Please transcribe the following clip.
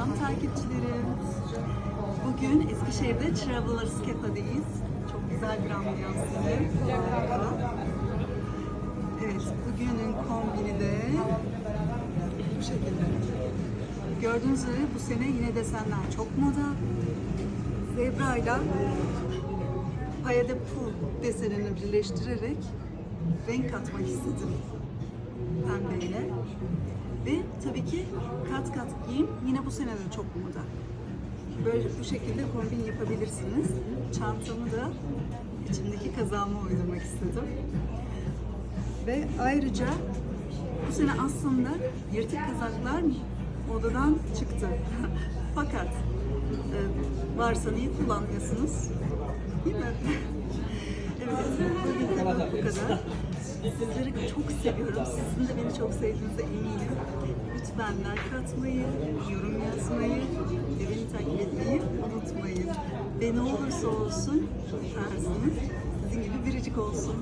Selam takipçilerim. Bugün Eskişehir'de Travelers Cafe'deyiz. Çok güzel bir ambiyanslı. Harika. Evet, bugünün kombini de bu şekilde. Gördüğünüz üzere bu sene yine desenler çok moda. Zebra ile Paya de Pu desenini birleştirerek renk katmak istedim pembeyle. Ve tabii ki kat kat giyim yine bu sene de çok moda. Böyle bu şekilde kombin yapabilirsiniz. Çantamı da içindeki kazağıma uydurmak istedim. Ve ayrıca bu sene aslında yırtık kazaklar modadan çıktı. Fakat e, varsa niye kullanmıyorsunuz? Değil mi? evet, bu kadar. Sizleri çok seviyorum. Sizin de beni çok sevdiğinize eminim. Lütfen like atmayı, yorum yazmayı ve beni takip etmeyi unutmayın. Ve ne olursa olsun tarzınız sizin gibi biricik olsun.